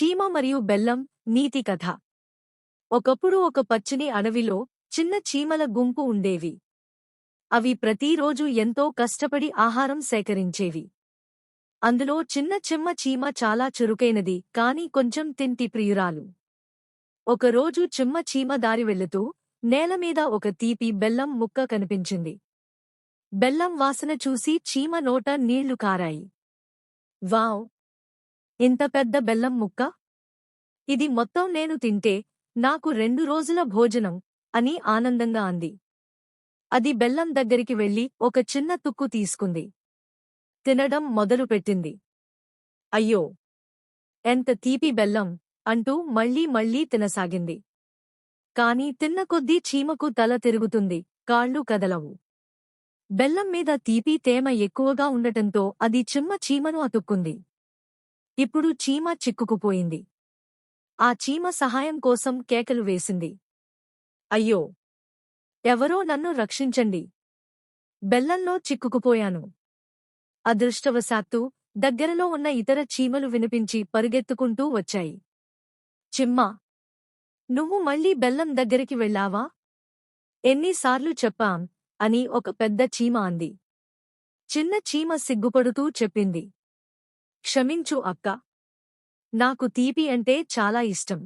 చీమ మరియు బెల్లం నీతి కథ. ఒకప్పుడు ఒక పచ్చని అడవిలో చిన్న చీమల గుంపు ఉండేవి. అవి ప్రతిరోజు ఎంతో కష్టపడి ఆహారం సేకరించేవి. అందులో చిన్న చిమ్మ చీమ చాలా చురుకైనది కాని కొంచెం తింటి ప్రియురాలు. ఒకరోజు చిమ్మ చీమ దారి వెళుతూ నేలమీద ఒక తీపి బెల్లం ముక్క కనిపించింది. బెల్లం వాసన చూసి చీమ నోట నీళ్ళు కారాయి. వావ్! ఇంత పెద్ద బెల్లం ముక్క? ఇది మొత్తం నేను తింటే నాకు రెండు రోజుల భోజనం అని ఆనందంగా అంది. అది బెల్లం దగ్గరికి వెళ్ళి ఒక చిన్న తుక్కు తీసుకుంది. తినడం మొదలుపెట్టింది. అయ్యో! ఎంత తీపి బెల్లం! అంటూ మళ్ళీ మళ్ళీ తినసాగింది. కాని తిన్న కొద్దీ చీమకు తల తిరుగుతుంది కాళ్ళు కదలవు. బెల్లం మీద తీపి తేమ ఎక్కువగా ఉండటంతో అది చిమ్మ చీమను అతుక్కుంది. ఇప్పుడు చీమ చిక్కుకుపోయింది. ఆ చీమ సహాయం కోసం కేకలు వేసింది. అయ్యో! ఎవరో నన్ను రక్షించండి. బెల్లంలో చిక్కుకుపోయాను. అదృష్టవశాత్తు దగ్గరలో ఉన్న ఇతర చీమలు వినిపించి పరుగెత్తుకుంటూ వచ్చాయి. చిమ్మా! నువ్వు మళ్ళీ బెల్లం దగ్గరికి వెళ్ళావా? ఎన్నిసార్లు చెప్పాం అని ఒక పెద్ద చీమ అంది. చిన్న చీమ సిగ్గుపడుతూ చెప్పింది. క్షమించు అక్క. నాకు తీపి అంటే చాలా ఇష్టం.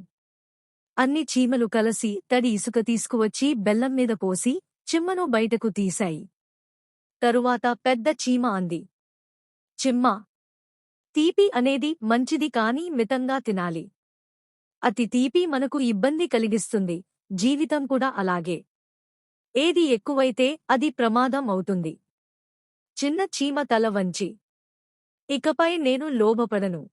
అన్ని చీమలు కలసి తడి ఇసుక తీసుకువచ్చి బెల్లం మీద పోసి చిమ్మను బయటకు తీశాయి. తరువాత పెద్ద చీమ అంది. చిమ్మ. తీపి అనేది మంచిది కాని మితంగా తినాలి. అతి తీపి మనకు ఇబ్బంది కలిగిస్తుంది. జీవితం కూడా అలాగే. ఏది ఎక్కువైతే అది ప్రమాదం అవుతుంది. చిన్న చీమ తల వంచి. ఇకపై నేను లోబపడను.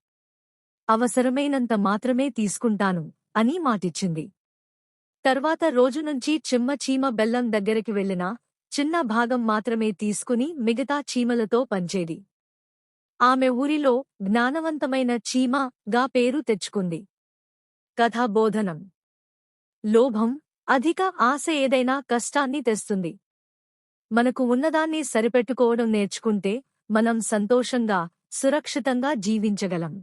అవసరమైనంత మాత్రమే తీసుకుంటాను అని మాటిచ్చింది. తర్వాత రోజునుంచి చిమ్మ చీమ బెల్లం దగ్గరికి వెళ్ళినా చిన్న భాగం మాత్రమే తీసుకుని మిగతా చీమలతో పంచేది. ఆమె ఊరిలో జ్ఞానవంతమైన చీమ గా పేరు తెచ్చుకుంది. కథాబోధనం. లోభం అధిక ఆశ ఏదైనా కష్టాన్ని తెస్తుంది. మనకు ఉన్నదాన్ని సరిపెట్టుకోవడం నేర్చుకుంటే మనం సంతోషంగా సురక్షితంగా జీవించగలం.